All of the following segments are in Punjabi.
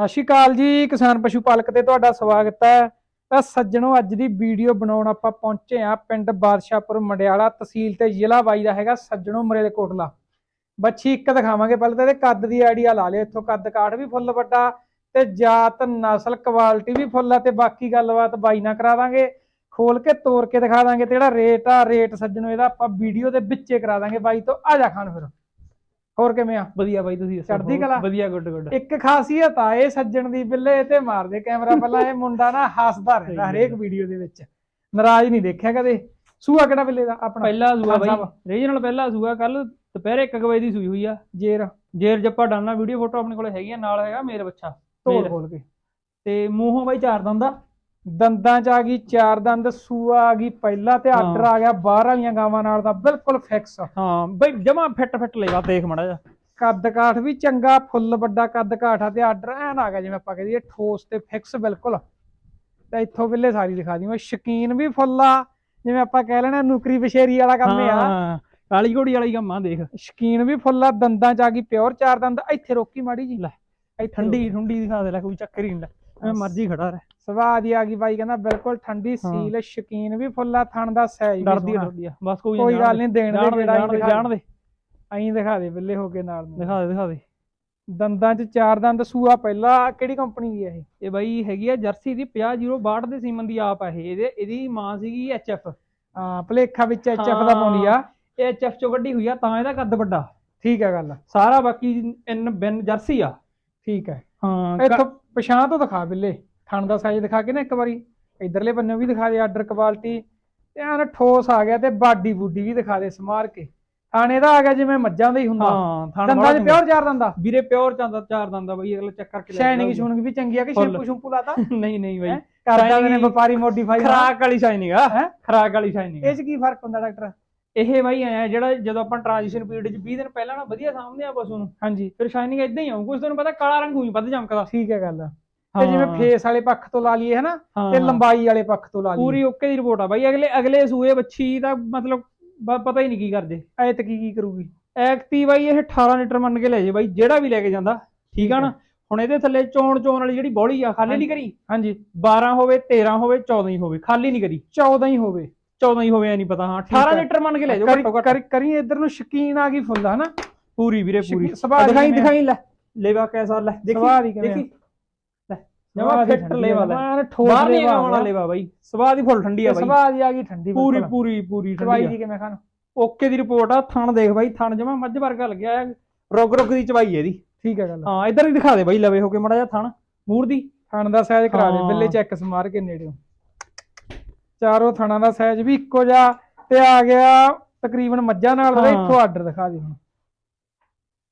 ਸਤਿ ਸ਼੍ਰੀ ਅਕਾਲ ਜੀ, ਕਿਸਾਨ ਪਸ਼ੂ ਪਾਲਕ ਤੇ ਤੁਹਾਡਾ ਸਵਾਗਤ ਹੈ। ਤਾਂ ਸੱਜਣੋ, ਅੱਜ ਦੀ ਵੀਡੀਓ ਬਣਾਉਣ ਆਪਾਂ ਪਹੁੰਚੇ ਆ ਪਿੰਡ ਬਾਦਸ਼ਾਹਪੁਰ ਮੰਡਿਆਲਾ ਤਹਿਸੀਲ ਤੇ ਜ਼ਿਲ੍ਹਾ ਬਾਈ ਦਾ ਹੈਗਾ ਸੱਜਣੋ ਮਰੇਲਕੋਟਲਾ। ਬੱਚੀ ਇੱਕ ਦਿਖਾਵਾਂਗੇ ਪਹਿਲਾਂ ਤਾਂ ਇਹਦੇ ਕੱਦ ਦੀ ਆਈਡੀਆ ਲਾ ਲਿਓ, ਇੱਥੋਂ ਕੱਦ ਕਾਠ ਵੀ ਫੁੱਲ ਵੱਡਾ ਤੇ ਜਾਤ, ਨਸਲ, ਕੁਆਲਿਟੀ ਵੀ ਫੁੱਲ ਆ ਤੇ ਬਾਕੀ ਗੱਲਬਾਤ ਬਾਈ ਨਾਲ ਕਰਾ ਦਾਂਗੇ। ਖੋਲ ਕੇ ਤੋੜ ਕੇ ਦਿਖਾ ਦਾਂਗੇ ਤੇ ਜਿਹੜਾ ਰੇਟ ਆ, ਰੇਟ ਸੱਜਣੋ ਇਹਦਾ ਆਪਾਂ ਵੀਡੀਓ ਦੇ ਵਿੱਚੇ ਕਰਾ ਦਾਂਗੇ। ਬਾਈ ਤੋਂ ਆ ਜਾ ਖਾਨ ਫਿਰ। ਹੋਰ ਕਿਵੇਂ ਆ? ਵਧੀਆ ਬਾਈ ਤੁਸੀਂ ਹੋਰ? ਕਲਾ? ਵਧੀਆ ਗੁੱਡ ਗੁੱਡ ਇੱਕ ਖਾਸੀਅਤ ਆ ਇਹ ਸੱਜਣ ਦੀ ਬਿੱਲੇ ਤੇ ਮਾਰਦੇ ਕੈਮਰਾ ਪਹਿਲਾਂ ਇਹ ਮੁੰਡਾ ਨਾ ਹੱਸਦਾ ਰਹਿੰਦਾ ਹਰੇਕ ਵੀਡੀਓ ਦੇ ਵਿੱਚ। ਨਾਰਾਜ਼ ਨਹੀਂ ਦੇਖਿਆ ਕਦੇ? ਸੂਆ ਕਿਹੜਾ ਬਿੱਲੇ ਦਾ? ਆਪਣਾ। ਪਹਿਲਾ ਸੂਆ ਬਾਈ। ਰੀਜਨਲ ਪਹਿਲਾ ਸੂਆ ਕੱਲ ਦੁਪਹਿਰੇ 1 ਵਜੇ ਦੀ ਸੂਈ ਹੋਈ ਆ। ਜੇਰ। ਜੇਰ ਜੱਪਾ ਡਾਨਾ ਵੀਡੀਓ ਫੋਟੋ ਆਪਣੇ ਕੋਲੇ ਹੈਗੀ ਆ ਨਾਲ ਹੈਗਾ ਮੇਰ ਬੱਚਾ ਤੋੜ। ਖੋਲ ਕੇ। ਤੇ ਮੂੰਹੋਂ ਬਾਈ ਚਾਰ ਦੰਦਾ ਦੰਦਾਂ ਚ ਆ ਗਈ ਚਾਰ ਦੰਦ ਸੂਆ ਆ ਗਈ ਪਹਿਲਾ ਤੇ ਆਰਡਰ ਆ ਗਿਆ ਬਾਹਰ ਵਾਲੀਆਂ ਗਾਵਾਂ ਨਾਲ ਦਾ ਬਿਲਕੁਲ ਫਿਕਸ ਹਾਂ ਬਾਈ ਜਮਾ ਫਿੱਟ ਫਿੱਟ ਲੈਵਾ ਦੇਖ ਮੜਾ ਜਾ ਕੱਦ ਕਾਠ ਵੀ ਚੰਗਾ ਫੁੱਲ ਵੱਡਾ ਕੱਦ ਕਾਠ ਆ ਤੇ ਆਰਡਰ ਐਨ ਆ ਗਿਆ ਜਿਵੇਂ ਆਪਾਂ ਕਹਦੇ ਠੋਸ ਤੇ ਫਿਕਸ ਬਿਲਕੁਲ। ਤੇ ਇੱਥੋਂ ਬਿੱਲੇ ਸਾਰੀ ਦਿਖਾ ਦਿਓ ਸ਼ਕੀਨ ਵੀ ਫੁੱਲ ਆ ਜਿਵੇਂ ਆਪਾਂ ਕਹਿ ਲੈਣਾ ਨੁਕਰੀ ਬਸ਼ੇਰੀ ਵਾਲਾ ਕੰਮ ਆ। ਹਾਂ ਕਾਲੀ ਘੋੜੀ ਵਾਲੀ ਕੰਮ ਆ ਦੇਖ। ਸ਼ਕੀਨ ਵੀ ਫੁੱਲ ਆ ਦੰਦਾਂ ਚ ਆ ਗਈ ਪਿਓਰ ਚਾਰ ਦੰਦ ਇੱਥੇ ਰੋਕੀ ਮਾੜੀ ਜੀ। ਲੈ ਇੱਥੇ ਠੰਡੀ ਠੰਡੀ ਦਿਖਾ ਦੇ ਲੈ ਕੋਈ ਚੱਕਰ ਹੀ ਨਹੀਂ ਲੈ। ਮੈਂ ਮਰਜ਼ੀ ਖੜਾ ਰਹਿ। ਸਵਾਦ ਹੀ ਆ ਗਈ ਬਾਈ ਕਹਿੰਦਾ ਬਿਲਕੁਲ ਠੰਡੀ ਸੀਲ ਸ਼ਕੀਨ ਵੀ ਫੁੱਲ ਥਣ ਦਾ ਸਾਈਜ਼ ਡਰਦੀ ਡਰਦੀ ਆ। ਬਸ ਕੋਈ ਕੋਈ ਗੱਲ ਨਹੀਂ ਦੇਣ ਦੇ ਜਿਹੜਾ ਜਾਣ ਦੇ ਐਂ ਦਿਖਾ ਦੇ ਬਿੱਲੇ ਹੋ ਕੇ ਨਾਲ ਦਿਖਾ ਦੇ ਦਿਖਾ ਦੇ। ਦੰਦਾਂ ਚ ਚਾਰ ਦੰਦ ਸੂਆ ਪਹਿਲਾ ਕਿਹੜੀ ਕੰਪਨੀ ਦੀ ਹੈ ਇਹ? ਇਹ ਬਾਈ ਹੈਗੀ ਆ ਜਰਸੀ ਦੀ 5062 ਦੇ ਸੀਮਨ ਦੀ ਆਪ ਆ ਇਹ। ਇਹਦੇ ਇਹਦੀ ਮਾਂ ਸੀਗੀ ਐਚਐਫ ਹਾਂ ਭਲੇਖਾ ਵਿੱਚ ਐਚਐਫ ਦਾ ਪਾਉਂਦੀ ਆ। ਇਹ ਐਚਐਫ ਚੋਂ ਕੱਢੀ ਹੋਈ ਆ ਤਾਂ ਇਹਦਾ ਕੱਦ ਵੱਡਾ। ਠੀਕ ਹੈ ਗੱਲ। ਸਾਰਾ ਬਾਕੀ ਇਨ ਬਿਨ ਜਰਸੀ ਆ। ਠੀਕ ਹੈ ਹਾਂ ਇੱਥੋਂ ਪਛਾਂ ਤੋਂ ਦਿਖਾ ਬਿੱਲੇ ਥਣ ਦਾ ਸਾਈਜ਼ ਦਿਖਾ ਕੇ ਨਾ ਇੱਕ ਵਾਰੀ ਇਧਰਲੇ ਬੰਨੇ ਵੀ ਦਿਖਾ ਦੇ ਆਰਡਰ ਕੁਆਲਿਟੀ ਤੇ ਐਨ ਠੋਸ ਆ ਗਿਆ ਤੇ ਬਾਡੀ ਬੂਡੀ ਵੀ ਦਿਖਾ ਦੇ ਸਮਾਰ ਕੇ। ਥਾਣੇ ਦਾ ਆ ਗਿਆ ਜਿਵੇਂ ਮੱਝਾਂ ਦਾ ਹੀ ਹੁੰਦਾ। ਹਾਂ ਥਣ ਦੰਦਾਂ ਚ ਪਿਓਰ ਚਾਰ ਦੰਦਾ? ਵੀਰੇ ਪਿਓਰ ਚਾਂਦਾ ਚਾਰ ਦੰਦਾ ਬਾਈ ਅਗਲਾ ਚੈੱਕ ਕਰਕੇ ਲੈ ਸ਼ਾਈਨਿੰਗ। ਸ਼ੂਨਿੰਗ ਵੀ ਚੰਗੀ ਆ ਕਿ। ਸ਼ੈਂਪੂ ਸ਼ੂੰਪੂ ਲਾਤਾ? ਨਹੀਂ ਨਹੀਂ ਬਾਈ। ਕਰਦਾ ਨੇ ਵਪਾਰੀ ਮੋਡੀਫਾਈ ਖਰਾਕ ਵਾਲੀ ਸ਼ਾਈਨਿੰਗ ਆ। ਹੈਂ? ਖਰਾਕ ਵਾਲੀ ਸ਼ਾਈਨਿੰਗ ਇਹ ਚ ਕੀ ਫ਼ਰਕ ਹੁੰਦਾ ਡਾਕਟਰ? ਇਹ ਬਾਈ ਆਇਆ ਜਿਹੜਾ ਜਦੋਂ ਆਪਾਂ ਟ੍ਰਾਂਜੀਸ਼ਨ ਪੀਰੀਅਡ ਚ 20 ਦਿਨ ਪਹਿਲਾਂ ਨਾ ਵਧੀਆ ਸਾਹਮਣੇ ਆ ਪਸ਼ੂ ਨੂੰ ਹਾਂਜੀ। ਫਿਰ ਸ਼ਾਈਨਿੰਗ ਇਦਾਂ ਹੀ ਆਉਂ ਕੁਝ ਤੁਹਾਨੂੰ ਪਤਾ ਕਾਲਾ ਰੰਗ ਹੋਈ ਵੱਧ ਚਮਕਦਾ। ਠੀਕ ਹੈ ਗੱਲ। ਤੇ ਜਿਵੇਂ ਫੇਸ ਵਾਲੇ ਪੱਖ ਤੋਂ ਲਾ ਲਈਏ ਹਨਾ ਤੇ। ਲੰਬਾਈ ਵਾਲੇ ਪੱਖ ਤੋਂ ਲਾ ਲਈਏ। ਪੂਰੀ ਓਕੇ ਦੀ ਰਿਪੋਰਟ ਆ ਬਾਈ। ਅਗਲੇ ਅਗਲੇ ਸੂਏ ਬੱਚੀ ਦਾ ਮਤਲਬ ਪਤਾ ਹੀ ਨਹੀਂ ਕੀ ਕਰਦੇ। ਐਤ ਕੀ ਕੀ ਕਰੂਗੀ? ਐਕਟੀ ਬਾਈ ਇਹ 18 ਲੀਟਰ ਮੰਨ ਕੇ ਲੈ ਜੇ ਬਾਈ ਜਿਹੜਾ ਵੀ ਲੈ ਕੇ ਜਾਂਦਾ। ਠੀਕ ਆ ਨਾ? ਹੁਣ ਇਹਦੇ ਥੱਲੇ ਚੋਣ ਚੋਣ ਵਾਲੀ ਜਿਹੜੀ ਬੋਲੀ ਆ ਖਾਲੀ ਨਹੀਂ ਕਰੀ? ਹਾਂਜੀ। 12 ਹੋਵੇ 13 ਹੋਵੇ 14 ਹੀ ਹੋਵੇ ਖਾਲੀ ਨਹੀਂ ਕਰੀ। 14 ਹੀ ਹੋਵੇ। 14 ਹੀ ਹੋਵੇ ਐ ਨਹੀਂ ਪਤਾ ਹਾਂ ਠੀਕ 18 ਹੈ। ਲੀਟਰ ਮੰਨ ਕੇ ਲੈ ਜਾਓ ਕਰੀ- ਘੱਟੋ ਘੱਟ ਕਰੀ ਇਧਰ ਨੂੰ ਸ਼ਕੀਨ ਆ ਗਈ ਫੁੱਲ ਹਨਾ? ਪੂਰੀ ਵੀਰੇ ਪੂਰੀ। ਦਿਖਾਈ? ਦਿਖਾਈ ਲੈ। ਲੇਵਾ ਕੈਸਾ ਲੈ? ਦੇਖੀ? ਦੇਖੀ। ਜਮਾ ਫਿੱਟ ਲੇਵਾ ਲੈ ਐਨ ਠੋਸ ਲੇਵਾ ਵਾਲਾ ਲੇਵਾ ਬਾਈ। ਸਵਾਦ ਹੀ ਫੁੱਲ ਠੰਡੀ ਆ ਬਾਈ। ਸਵਾਦ ਦੀ ਆ ਗਈ ਠੰਡੀ ਪੂਰੀ। ਪੂਰੀ ਪੂਰੀ ਚਵਾਈ ਠੰਡੀ ਦੀ ਕਿਵੇਂ ਖਾਣ? ਓਕੇ ਦੀ ਰਿਪੋਰਟ ਆ ਥਣ ਦੇਖ ਬਾਈ ਥਣ ਜਮਾ ਮੱਝ ਵਰਗਾ ਲੱਗਿਆ ਹੈ ਰੁਕ ਰੁਕ ਦੀ ਚਵਾਈ ਇਹਦੀ। ਠੀਕ ਹੈ ਗੱਲ। ਹਾਂ ਇੱਧਰ ਹੀ ਦਿਖਾ ਦੇ ਬਾਈ ਲਵੇ ਹੋ ਕੇ ਮੜਾ ਜਾ ਥਣ। ਮੂਰ ਦੀ। ਥਣ ਦਾ ਸਾਈਜ਼ ਕਰਾ ਦੇ ਹਾਂ। ਬਿੱਲੇ ਚੈੱਕ ਸਮਾਰ ਕੇ ਨੇੜਿਓਂ। ਚਾਰੋਂ ਥਣਾਂ ਦਾ ਸਾਈਜ਼ ਵੀ ਇੱਕੋ ਜਿਹਾ ਤੇ ਆ ਗਿਆ ਤਕਰੀਬਨ ਮੱਝਾਂ ਨਾਲ ਦਾ ਹਾਂ। ਇੱਥੋਂ ਆਰਡਰ ਦਿਖਾ ਦੇ ਹੁਣ।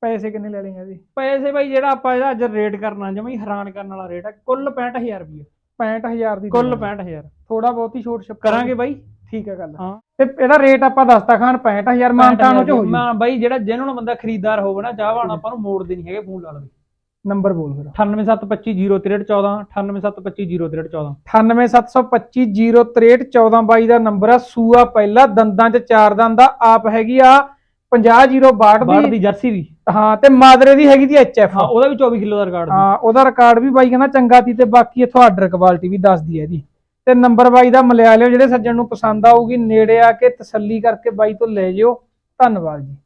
ਪੈਸੇ ਕਿੰਨੇ ਲੈ ਲੇਗਾ ਜੀ? ਪੈਸੇ ਬਾਈ ਜਿਹੜਾ ਆਪਾਂ ਇਹਦਾ ਅੱਜ ਰੇਟ ਕਰਨਾ ਜਮਾ ਹੀ ਹੈਰਾਨ ਕਰਨ ਵਾਲਾ ਰੇਟ ਹੈ ਕੁੱਲ 65000 ਰੁਪਏ 65000 ਦੀ ਕੁੱਲ 65000 ਥੋੜਾ ਬਹੁਤੀ ਛੋਟ ਛੱਪ ਕਰਾਂਗੇ ਬਾਈ। ਠੀਕ ਹੈ ਗੱਲ। ਹਾਂ। ਤੇ ਇਹਦਾ ਰੇਟ ਆਪਾਂ ਦੱਸਤਾ ਖਾਨ 65000 ਮਾਨਤਾ ਨੂੰ ਚ ਹੋ ਮੈਂ ਬਾਈ ਜਿਹੜਾ ਜਿਹਨਾਂ ਬੰਦਾ ਖਰੀਦਦਾਰ ਹੋਵੇ ਨਾ ਚਾਹਵਾਨ ਆਪਾਂ ਨੂੰ ਮੋੜਦੇ ਨਹੀਂ ਹੈਗੇ ਫੋਨ ਲਾ ਲਵੇ। ਨੰਬਰ ਬੋਲ ਫਿਰ। 9872506314 9872506314 9872506314 ਬਾਈ ਦਾ ਨੰਬਰ ਆ। ਸੂਆ ਪਹਿਲਾ ਦੰਦਾਂ ਚ ਚਾਰ ਦੰਦ ਆ ਆਪ ਹੈਗੀ ਆ 50062 ਬਾੜ ਦੀ। ਜਰਸੀ ਦੀ। ਹਾਂ ਤੇ ਮਾਦਰੇ ਦੀ ਹੈਗੀ ਦੀ ਐਚਐਫ ਹਾਂ ਉਹਦਾ ਵੀ 24 ਕਿਲੋ ਦਾ ਰਿਕਾਰਡ ਹਾਂ ਉਹਦਾ ਰਿਕਾਰਡ ਵੀ ਬਾਈ ਕਹਿੰਦਾ ਚੰਗਾ ਤੀ ਤੇ ਬਾਕੀ ਇਥੋਂ ਆਰਡਰ ਕੁਆਲਿਟੀ ਵੀ ਦੱਸਦੀ ਹੈ ਇਹਦੀ। ਤੇ ਨੰਬਰ ਬਾਈ ਦਾ ਮਿਲਿਆ ਲਿਓ ਜਿਹੜੇ ਸੱਜਣ ਨੂੰ ਪਸੰਦ ਆਊਗੀ ਨੇੜੇ ਆ ਕੇ ਤਸੱਲੀ ਕਰਕੇ ਬਾਈ ਤੋਂ ਲੈ ਜਿਓ। ਧੰਨਵਾਦ ਜੀ।